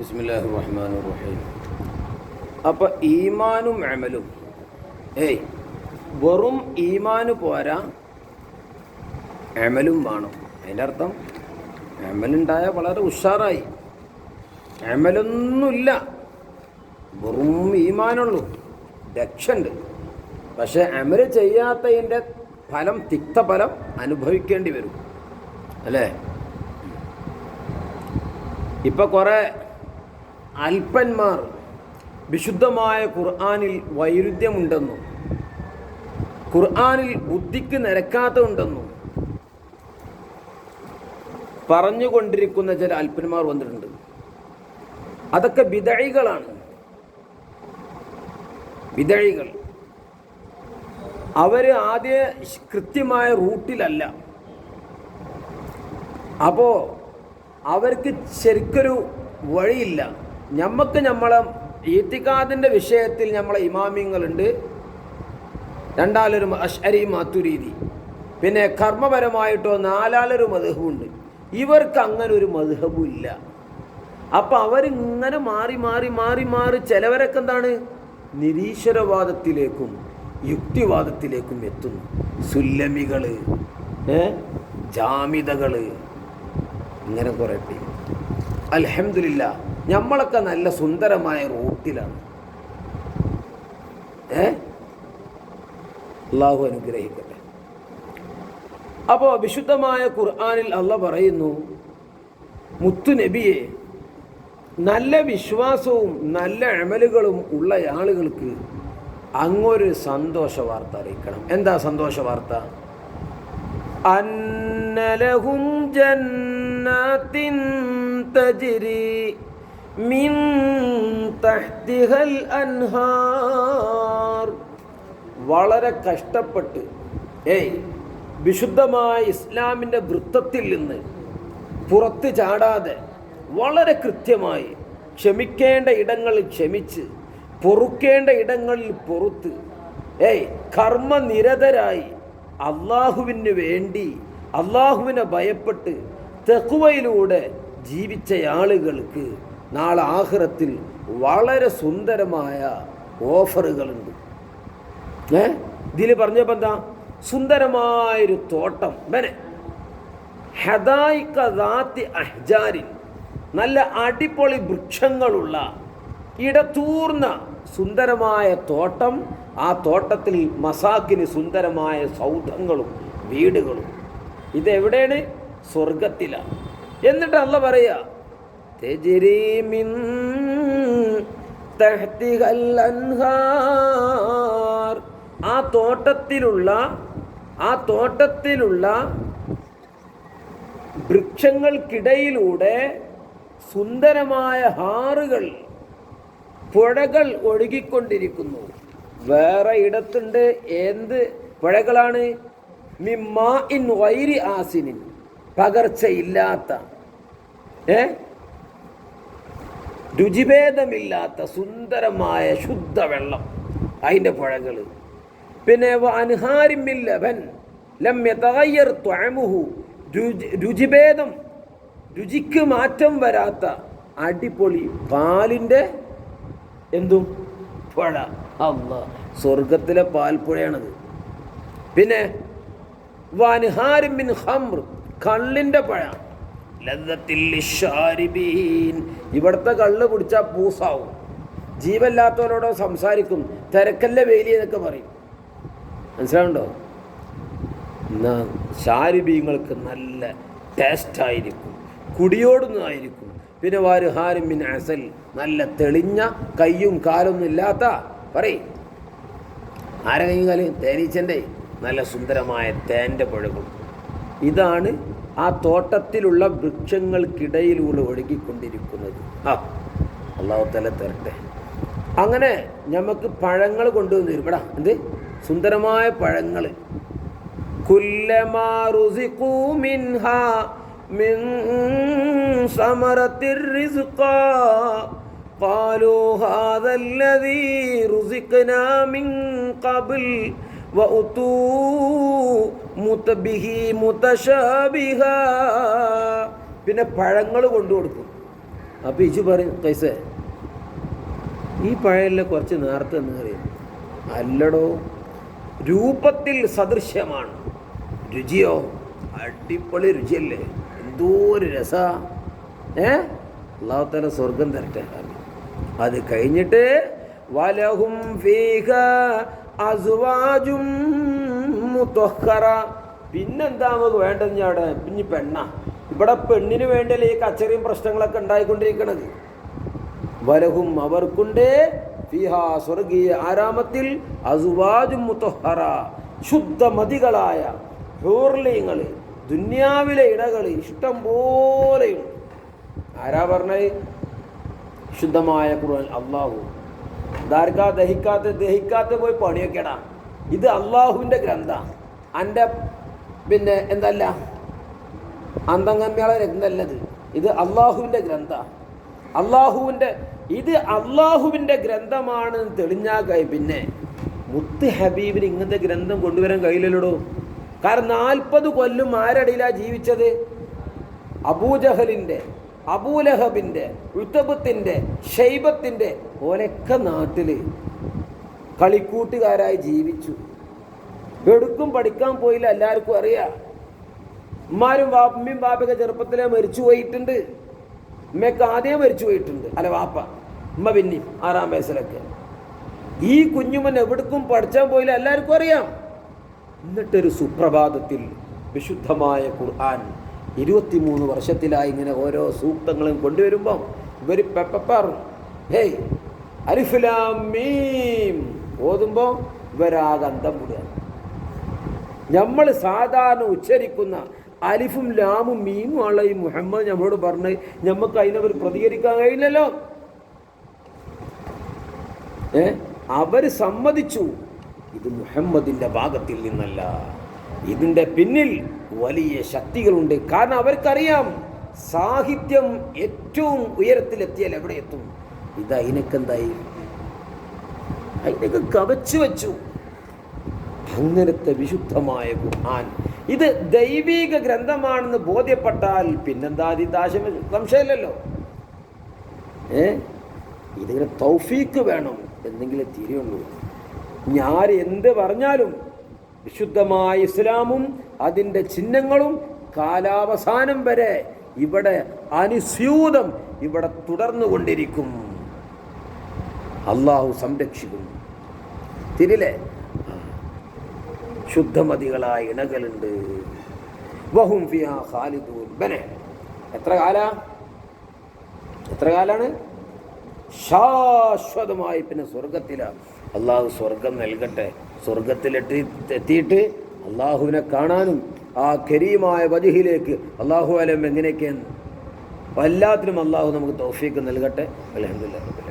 ബിസ്മില്ലാഹി റഹീം ഈമാനും അമലും. ഏയ് വെറും ഈമാന് പോരാ അമലും വേണം. അതിന്റെ അർത്ഥം അമലുണ്ടായ വളരെ ഉഷാറായി. അമലൊന്നുമില്ല. വെറും ഈമാനുള്ളൂ. രക്ഷണ്ട് പക്ഷെ അമൽ ചെയ്യാത്തതിന്റെ ഫലം തിക്തഫലം അനുഭവിക്കേണ്ടി വരും. അല്ലേ? ഇപ്പൊ കുറെ അല്പന്മാർ വിശുദ്ധമായ ഖുർആാനിൽ വൈരുദ്ധ്യമുണ്ടെന്നും ഖുർആാനിൽ ബുദ്ധിക്ക് നിരക്കാത്തതുണ്ടെന്നും പറഞ്ഞുകൊണ്ടിരിക്കുന്ന ചില അല്പന്മാർ വന്നിട്ടുണ്ട്. അതൊക്കെ വിതഴികളാണ് വിതഴികൾ അവർ ആദ്യ കൃത്യമായ റൂട്ടിലല്ല. അപ്പോൾ അവർക്ക് ശരിക്കൊരു വഴിയില്ല. ഞമ്മക്ക് നമ്മളെ ഈത്തിക്കാദിന്റെ വിഷയത്തിൽ നമ്മളെ ഇമാമിങ്ങളുണ്ട് രണ്ടാലൊരു അഷ്അരി മാത്തുരീതി പിന്നെ കർമ്മപരമായിട്ടോ നാലാലൊരു മധുഹുണ്ട് ഇവർക്ക് അങ്ങനെ ഒരു മധുഹവും ഇല്ല അപ്പം അവരിങ്ങനെ മാറി മാറി മാറി മാറി ചിലവരൊക്കെ എന്താണ്? നിരീശ്വരവാദത്തിലേക്കും യുക്തിവാദത്തിലേക്കും എത്തുന്നു. സുല്ലമികൾ ജാമിതകൾ ഇങ്ങനെ കുറേ പേര്. അലഹമില്ല നമ്മളൊക്കെ നല്ല സുന്ദരമായ റൂട്ടിലാണ്. ഏ? അള്ളാഹു അനുഗ്രഹിക്കട്ടെ. അപ്പോൾ വിശുദ്ധമായ ഖുർആാനിൽ അള്ള പറയുന്നു മുത്തു നബിയെ നല്ല വിശ്വാസവും നല്ല അമലുകളും ഉള്ള ആളുകൾക്ക് അങ്ങൊരു സന്തോഷ വാർത്ത അറിയിക്കണം. എന്താ സന്തോഷ വാർത്ത? അന്നലഹും ജന്നാത്തിൻ തജിരി من تحتها الأنهار വളരെ കഷ്ടപ്പെട്ട് ഏയ് വിശുദ്ധമായ ഇസ്ലാമിൻ്റെ വൃത്തത്തിൽ നിന്ന് പുറത്ത് ചാടാതെ വളരെ കൃത്യമായി ക്ഷമിക്കേണ്ട ഇടങ്ങളിൽ ക്ഷമിച്ച് പൊറുക്കേണ്ട ഇടങ്ങളിൽ പൊറുത്ത് ഏയ് കർമ്മനിരതരായി അള്ളാഹുവിന് വേണ്ടി അള്ളാഹുവിനെ ഭയപ്പെട്ട് തെക്കുവയിലൂടെ ജീവിച്ച ആളുകൾക്ക് നാളെ ആഹ്റത്തിൽ വളരെ സുന്ദരമായ ഓഫറുകളുണ്ട്. ഏ? ഇതിൽ പറഞ്ഞപ്പോൾ എന്താ? സുന്ദരമായൊരു തോട്ടം. വരെ ഹദായിക്കാത്തി അഹ്ജാരിൻ. നല്ല അടിപൊളി വൃക്ഷങ്ങളുള്ള ഇടത്തൂർന്ന സുന്ദരമായ തോട്ടം. ആ തോട്ടത്തിൽ മസാക്കിന് സുന്ദരമായ സൗധങ്ങളും വീടുകളും. ഇതെവിടെയാണ്? സ്വർഗത്തിലാണ് എന്നിട്ട് അല്ല പറയാ "തജ്രി من تحتها അൻഹാർ." ആ തോട്ടത്തിലുള്ള ആ തോട്ടത്തിലുള്ള വൃക്ഷങ്ങൾക്കിടയിലൂടെ സുന്ദരമായ ഹാറുകൾ പുഴകൾ ഒഴുകിക്കൊണ്ടിരിക്കുന്നു. വേറെ ഇടത്തുണ്ട് എന്ത് പുഴകളാണ്? മിമ്മാ ഇൻ വൈരി ആസിനിൻ പകർച്ചയില്ലാത്ത. ഏ? രുചിഭേദമില്ലാത്ത സുന്ദരമായ ശുദ്ധവെള്ളം. അതിന്റെ പുഴകൾ. പിന്നെ അനുഹാരിമില്ലവൻ തകയ്യർ ത്വമുഹു രുചി രുചിഭേദം. രുചിക്ക് മാറ്റം വരാത്ത അടിപൊളി പാലിന്റെ എന്തും? പുഴ. അല്ല സ്വർഗത്തിലെ പാൽപ്പുഴയാണത് പിന്നെ വാനുഹാരിമിൻ ഹംർ കള്ളിന്റെ പഴ. ഇവിടുത്തെ കള്ള് കുടിച്ചാൽ പൂസാവും. ജീവല്ലാത്തവരോടോ സംസാരിക്കും. തിരക്കല്ല വേലി എന്നൊക്കെ പറയും. മനസ്സിലാവുണ്ടോ എന്നാ ഷാരിബീങ്ങൾക്ക് നല്ല ടേസ്റ്റായിരിക്കും കുടിയോടുന്നതായിരിക്കും. പിന്നെ വാരുഹാരിമിൻ അസൽ. നല്ല തെളിഞ്ഞ കയ്യും കാലൊന്നും ഇല്ലാത്ത പറയും. ആരെ കയ്യും കാലും? തേനീച്ചന്റെ. നല്ല സുന്ദരമായ തേന്റെ പുഴകൾ ഇതാണ് ആ തോട്ടത്തിലുള്ള വൃക്ഷങ്ങൾക്കിടയിലൂടെ ഒഴുകിക്കൊണ്ടിരിക്കുന്നത്. ആ അള്ളാഹുത്തല തല തരട്ടെ. അങ്ങനെ നമുക്ക് പഴങ്ങൾ കൊണ്ടുവന്ന് തരും എടാ എന്ത്? സുന്ദരമായ പഴങ്ങൾ. മുത്തബിഹി മുത്തഷാബിഹ പിന്നെ പഴങ്ങൾ കൊണ്ടു കൊടുക്കും അപ്പോൾ ഇജു പറയും കൈസ ഈ പഴയല്ലേ കുറച്ച് നേരത്തെ എന്ന് പറയും. അല്ലടോ രൂപത്തിൽ സദൃശ്യമാണ്. രുചിയോ? അടിപൊളി രുചിയല്ലേ? എന്തോ ഒരു രസ. ഏ? അള്ളാഹുത്തല സ്വർഗം തരട്ടെ. അത് കഴിഞ്ഞിട്ട് വലഹും ഫീഹ അസുവാജും മുത്തഹറ പിന്നെന്താ നമുക്ക് വേണ്ടത് ഞാൻ പിന്നെ പെണ്ണ. ഇവിടെ പെണ്ണിന് വേണ്ടിയല്ലേ ഈ കച്ചറിയും പ്രശ്നങ്ങളൊക്കെ ഉണ്ടായിക്കൊണ്ടിരിക്കണത്? വലഹും അവർക്കുണ്ട്. ഫിഹാ സ്വർഗീയ ആരാമത്തിൽ അസുവാജും മുത്തഹറ ശുദ്ധമതികളായ ഹൂർലിങ്ങൾ ദുന്യാവിലെ ഇടകൾ ഇഷ്ടം പോലെയുണ്ട് ആരാ പറഞ്ഞത്? ശുദ്ധമായ ഖുർആൻ അള്ളാഹു ദാർക്കാ ദഹിക്കാത്ത ദഹിക്കാത്ത പോയി പണിയൊക്കെടാ. ഇത് അള്ളാഹുവിന്റെ ഗ്രന്ഥമാണ് എന്റെ പിന്നെ എന്തല്ല? അന്തങ്ങന്മകളെ എന്തല്ലത് ഇത് അള്ളാഹുവിന്റെ ഗ്രന്ഥ. അള്ളാഹുവിന്റെ ഇത് അള്ളാഹുവിന്റെ ഗ്രന്ഥമാണ് തെളിഞ്ഞാൽ പിന്നെ മുത്ത് ഹബീബിന് ഇങ്ങനത്തെ ഗ്രന്ഥം കൊണ്ടുവരാൻ കഴിയില്ലല്ലോ കാരണം നാൽപ്പത് കൊല്ലും ആരടിയിലാണ് ജീവിച്ചത്? അബൂജഹലിന്റെ അബൂലഹബിന്റെ ഉത്തബത്തിന്റെ ഷൈബത്തിന്റെ ഓലൊക്കെ നാട്ടിൽ കളിക്കൂട്ടുകാരായി ജീവിച്ചു. എടുക്കും പഠിക്കാൻ പോയില്ല എല്ലാവർക്കും അറിയാം. ഉമ്മാരും വാപ്പമ്മയും വാപ്പയൊക്കെ ചെറുപ്പത്തിലെ മരിച്ചു പോയിട്ടുണ്ട്. ഉമ്മയൊക്കെ ആദ്യം മരിച്ചു പോയിട്ടുണ്ട്. അല്ല വാപ്പ ഉമ്മ പിന്നി ആറാം വയസ്സിലൊക്കെ. ഈ കുഞ്ഞുമൻ എവിടേക്കും പഠിച്ചാൻ പോയില്ല എല്ലാവർക്കും അറിയാം. എന്നിട്ടൊരു സുപ്രഭാതത്തിൽ വിശുദ്ധമായ ഖുർആൻ ഇരുപത്തിമൂന്ന് വർഷത്തിലായി ഇങ്ങനെ ഓരോ സൂക്തങ്ങളും കൊണ്ടുവരുമ്പം ഇവർ പെപ്പപ്പാറും. ഹേയ് അരിഫുലാം മീം. ഓതുമ്പോൾ ഇവരാകെ അന്തം വിടുക. നമ്മൾ സാധാരണ ഉച്ചരിക്കുന്ന അലിഫും ലാമും മീമും ഉള്ള ഈ മുഹമ്മദ് നമ്മളോട് പറഞ്ഞ് നമുക്ക് അതിനവർ പ്രതികരിക്കാൻ കഴിയില്ലല്ലോ. ഏ? അവർ സമ്മതിച്ചു. ഇത് മുഹമ്മദിന്റെ ഭാഗത്തിൽ നിന്നല്ല. ഇതിന്റെ പിന്നിൽ വലിയ ശക്തികളുണ്ട്. കാരണം അവർക്കറിയാം സാഹിത്യം ഏറ്റവും ഉയരത്തിലെത്തിയാൽ എവിടെ എത്തും? ഇത് അതിനൊക്കെന്തായി അതിനൊക്കെ കവച്ചു വെച്ചു. അങ്ങനത്തെ വിശുദ്ധമായ ഖുർആൻ. ഇത് ദൈവീക ഗ്രന്ഥമാണെന്ന് ബോധ്യപ്പെട്ടാൽ പിന്നെന്താ ദാശം സംശയമില്ലല്ലോ. ഏ? ഇതിങ്ങനെ തൗഫീക്ക് വേണം എന്തെങ്കിലും തീരെയുള്ളൂ ഞാൻ എന്ത് പറഞ്ഞാലും വിശുദ്ധമായ ഇസ്ലാമും അതിന്റെ ചിഹ്നങ്ങളും കാലാവസാനം വരെ ഇവിടെ അനുസ്യൂതം ഇവിടെ തുടർന്നുകൊണ്ടിരിക്കും. അള്ളാഹു സംരക്ഷിക്കുന്നു. തിരിലെ? ശുദ്ധമതികളായ ഇണകളുണ്ട്. വഹും ഖാലിദൂൻ. എത്ര കാല? എത്ര കാലാണ്? ശാശ്വതമായി പിന്നെ സ്വർഗത്തിലാണ് അള്ളാഹു സ്വർഗം നൽകട്ടെ. സ്വർഗത്തിലെത്തി എത്തിയിട്ട് അള്ളാഹുവിനെ കാണാനും ആ കരീമായ വജഹിലേക്ക് അള്ളാഹു അലം എങ്ങനെയൊക്കെയാണ് എല്ലാത്തിനും അള്ളാഹു നമുക്ക് തോഫിക്ക് നൽകട്ടെ. അലഹദില്ല